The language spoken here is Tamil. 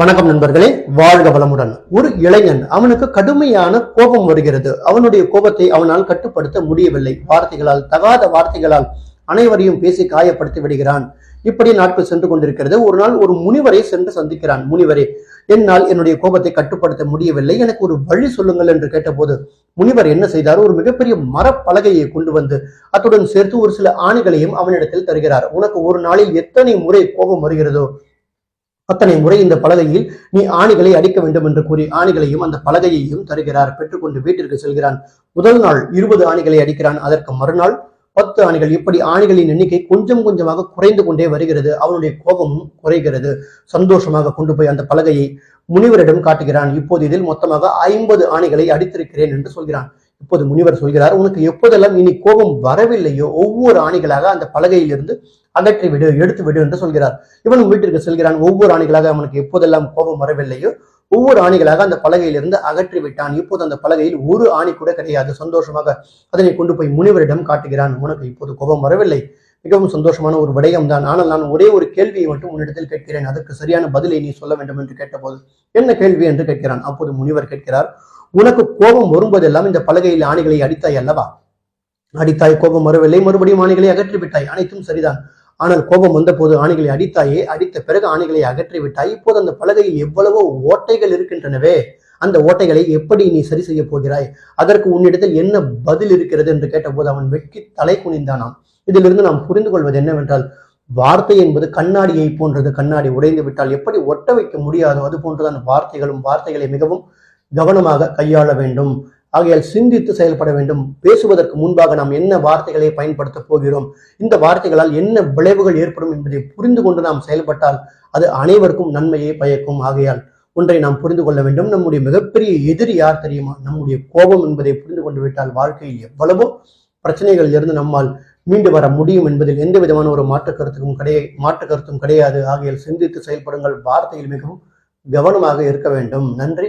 வணக்கம் நண்பர்களே வாழ்க வளமுடன். ஒரு இளைஞன் அவனுக்கு கடுமையான கோபம் வருகிறது. அவனுடைய கோபத்தை அவனால் கட்டுப்படுத்த முடியவில்லை. வார்த்தைகளால் தகாத வார்த்தைகளால் அனைவரையும் பேசி காயப்படுத்தி விடுகிறான். இப்படி நாட்கள் சென்று கொண்டிருக்கிறது. ஒரு நாள் ஒரு முனிவரை சென்று சந்திக்கிறான். முனிவரே என்னால் என்னுடைய கோபத்தை கட்டுப்படுத்த முடியவில்லை. எனக்கு ஒரு வழி சொல்லுங்கள் என்று கேட்டபோது முனிவர் என்ன செய்தார்? ஒரு மிகப்பெரிய மரப்பலகையை கொண்டு வந்து அத்துடன் சேர்த்து ஒரு சில ஆணைகளையும் அவனிடத்தில் தருகிறார். உனக்கு ஒரு நாளில் எத்தனை முறை கோபம் வருகிறதோ அத்தனை முறை இந்த பலகையில் நீ ஆணிகளை அடிக்க வேண்டும் என்று கூறி ஆணிகளையும் அந்த பலகையையும் தருகிறார். பெற்றுக்கொண்டு வீட்டிற்கு செல்கிறான். முதல் நாள் இருபது ஆணிகளை அடிக்கிறான். அதற்கு மறுநாள் பத்து ஆணிகள். இப்படி ஆணிகளின் எண்ணிக்கை கொஞ்சம் கொஞ்சமாக குறைந்து கொண்டே வருகிறது. அவனுடைய கோபமும் குறைகிறது. சந்தோஷமாக கொண்டு போய் அந்த பலகையை முனிவரிடம் காட்டுகிறான். இப்போது இதில் மொத்தமாக ஐம்பது ஆணிகளை அடித்திருக்கிறேன் என்று சொல்கிறான். இப்போது முனிவர் சொல்கிறார் உனக்கு எப்போதெல்லாம் இனி கோபம் வரவில்லையோ ஒவ்வொரு ஆணிகளாக அந்த பலகையிலிருந்து அகற்றி விடு எடுத்து விடு என்று சொல்கிறார். இவனும் வீட்டிற்கு செல்கிறான். ஒவ்வொரு ஆணிகளாக அவனுக்கு எப்போதெல்லாம் கோபம் வரவில்லையோ ஒவ்வொரு ஆணிகளாக அந்த பலகையிலிருந்து அகற்றி விட்டான். இப்போது அந்த பலகையில் ஒரு ஆணி கூட கிடையாது. சந்தோஷமாக அதனை கொண்டு போய் முனிவரிடம் காட்டுகிறான். உனக்கு இப்போது கோபம் வரவில்லை. மிகவும் சந்தோஷமான ஒரு விடயம் தான் ஆனால் நான் ஒரே ஒரு கேள்வியை மட்டும் உன்னிடத்தில் கேட்கிறேன். அதற்கு சரியான பதிலை நீ சொல்ல வேண்டும் என்று கேட்டபோது என்ன கேள்வி? என்று கேட்கிறான். அப்போது முனிவர் கேட்கிறார் உனக்கு கோபம் வரும்போதெல்லாம் இந்த பலகையில் ஆணிகளை அடித்தாய் அல்லவா? அடித்தாய் கோபம் வரவில்லை. மறுபடியும் ஆணிகளை அகற்றி விட்டாய் அனைத்தும் சரிதான். ஆனால் கோபம் வந்த போது ஆணிகளை அடித்தாயே அடித்த பிறகு ஆணிகளை அகற்றி விட்டாய் இப்போது அந்த பலகையில் எவ்வளவோ ஓட்டைகள் இருக்கின்றனவே அந்த ஓட்டைகளை எப்படி நீ சரி செய்ய போகிறாய்? அதற்கு உன்னிடத்தில் என்ன பதில் இருக்கிறது என்று கேட்டபோது அவன் வெட்கி தலை குனிந்தானாம். இதிலிருந்து நாம் புரிந்து கொள்வது என்னவென்றால் வார்த்தை என்பது கண்ணாடியை போன்றது. கண்ணாடி உடைந்து விட்டால் எப்படி ஒட்ட வைக்க முடியாதோ அது போன்றுதான் வார்த்தைகளும் வார்த்தைகளை மிகவும் கவனமாக கையாள வேண்டும். ஆகையால் சிந்தித்து செயல்பட வேண்டும். பேசுவதற்கு முன்பாக நாம் என்ன வார்த்தைகளை பயன்படுத்த போகிறோம்? இந்த வார்த்தைகளால் என்ன விளைவுகள் ஏற்படும் என்பதை புரிந்து கொண்டு நாம் செயல்பட்டால் அது அனைவருக்கும் நன்மையை பயக்கும். ஆகையால் ஒன்றை நாம் புரிந்து கொள்ள வேண்டும். நம்முடைய மிகப்பெரிய எதிரி யார் தெரியுமா? நம்முடைய கோபம் என்பதை புரிந்து கொண்டு விட்டால் வாழ்க்கையில் எவ்வளவோ பிரச்சனைகளில் இருந்து நம்மால் மீண்டு வர முடியும் என்பதில் எந்த விதமான ஒரு மாற்று கருத்துக்கும் கிடையாது மாற்று கருத்தும் கிடையாது. ஆகையால் சிந்தித்து செயல்படுங்கள். வார்த்தையில் மிகவும் கவனமாக இருக்க வேண்டும். நன்றி.